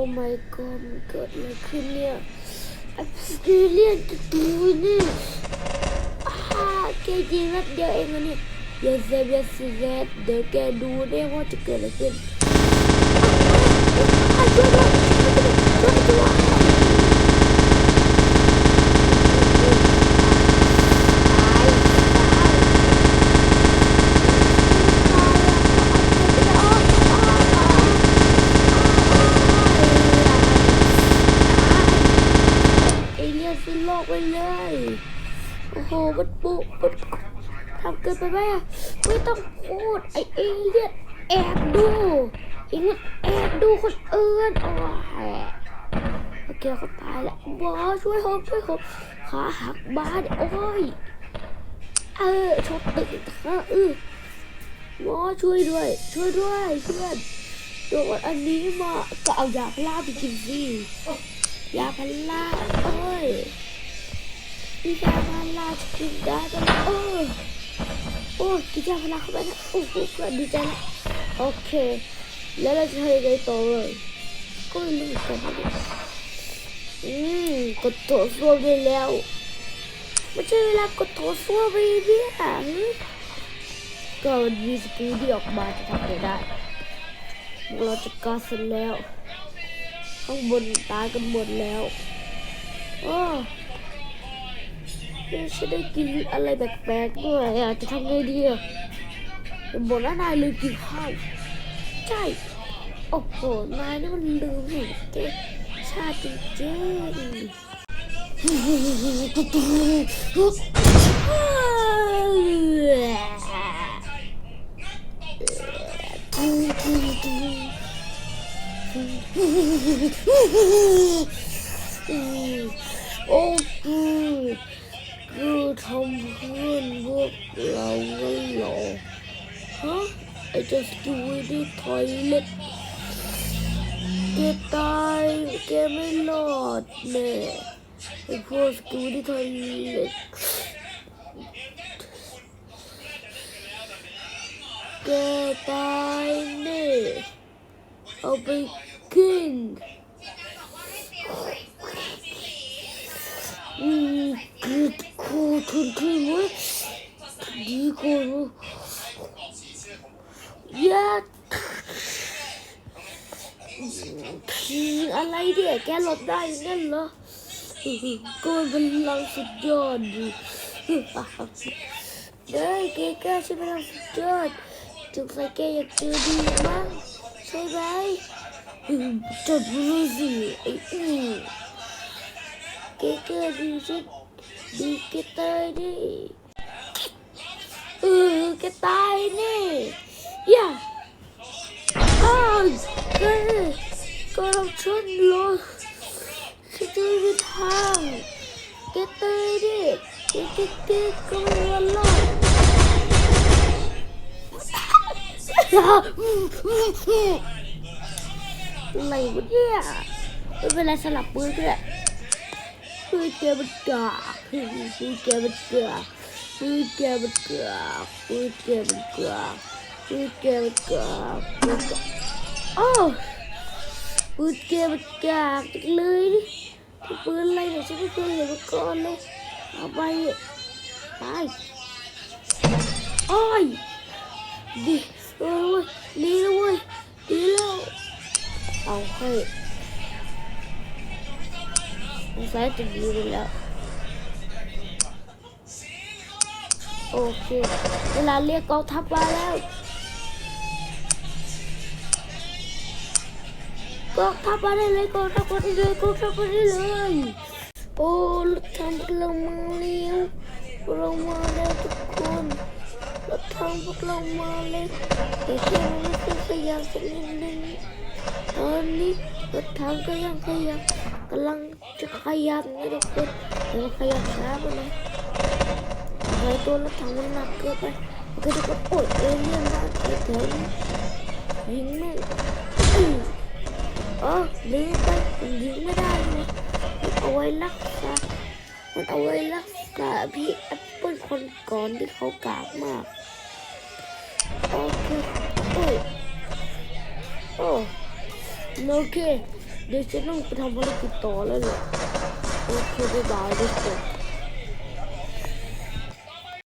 อ้ my god มันเกิดอะไรขึ้นเนี่ยไอ้สเกเลียนจะตูนี่อ้าแกยิงนัดเดียวเองอะเนี่ยอย่าเซฟอย่าเซฟเดี๋ยวแกดูได้ว่าจะเกิดอะไรขึ้นอ้าวช่วยด้วยช่วยด้วย โอ้โหมันปุกมันทำเกินไปไหมอะไม่ต้องพูดไอเอเลียนแอบดูอีกมันแอบดูคนอื่นโอ้ยโอเคเขาตายแล้วบอช่วยผมช่วยผมขาหักบ้านโอ้ยเออชกตึกขาเออหมอช่วยด้วย ช่วยด้วยเพื่อนโดนอันนี้มาก็เอายาพาราไปกินสิยาพาราเอ้ยพี่ยาพาราโอ้ย กินยาพาราเข้าไปนะโอ้โหเพื่อนดีใจนะโอเคแล้วเราจะทำยังไงต่อเลยก็ไม่รู้เหมือนกันอืมกดโถส้วมไปแล้วไม่ใช่เวลากดโถส้วมไปเนี่ยก็มันมีสกิลที่ออกมาจะทำอะไรได้เราจะกาเสร็จแล้ว ข้างบนตายกันหมดแล้วอ้ นี่ฉันได้กินอะไรแปลกๆด้วยอะจะทำไงดีอะบอกแล้วนายลืมกินข้าวใช่โอ้โหนายนี่มันลืมเหตุเจ๊ชาติจริงโอ้ ทำเพื่อนพวกเราก็หรอฮะไอ้เจ้าสกิวดี้ทอยเล็ตแกตายแกไม่รอดแน่ไอ้พวกสกิวดี้ทอยเล็ตแกตายแน่เอาไปกินอืม คตรคือวะดีกว่ายาผีอะไรเนี่ยแกหลบได้งั้นเหรอก็เป็นลังสุดยอดดิได้แกก้าใช่พลังสุดยอดจุกใส่แกอยากเจอดีมั้งใช่ไหมจดรู้สิไอ้อือเก๋เกดีชิดี เกตายดิเออแกตายนี่ย่าอ้าวเก๋ก็เราชนรถฉันจะไม่ทางแกตายดิเก๋เก๋เก๋ก็ไม่รอดอะไรวะเนี่ยไม่เป็นไรสลับปืนก็ได้คือแกมันกากคือมันกา กคือแกมันกากคือแกมันกากคือแกมันกากคือแกโอ้คือแกมันกากจังเลยนี่ปืนอะไร โอเค เวลาเรียกกองทัพมาแล้วกองทัพมาได้เลยกองทัพมาได้เลยกองทัพมาได้เลย โอ้รถถังพวกเรามาแล้วพวกเรามาแล้วทุกคนรถถังพวกเรามาแล้วแต่แค่ไม่เคยขยับสักนิดนึงตอนนี้รถถังก็ยังขยับกำลังจะขยับนะทุกคนแต่มันขยับช้าไปเลย ไอ้ตัวรถถังมันหนักเกินไปโอเคทุกคนโอ้ยเอเลี่ยนได้ไปถึงยิงแม่งอื้อเออดีไปมันยิงไม่ได้เลยมันเอาไว้รักษามันเอาไว้รักษาพี่แอปเปิลคนก่อนที่เขากากมากโอเคโอ้โอ้โอเคเดี๋ยวฉันต้องไปทำภารกิจต่อแล้วแหละโอเคบ๊ายบายทุกคน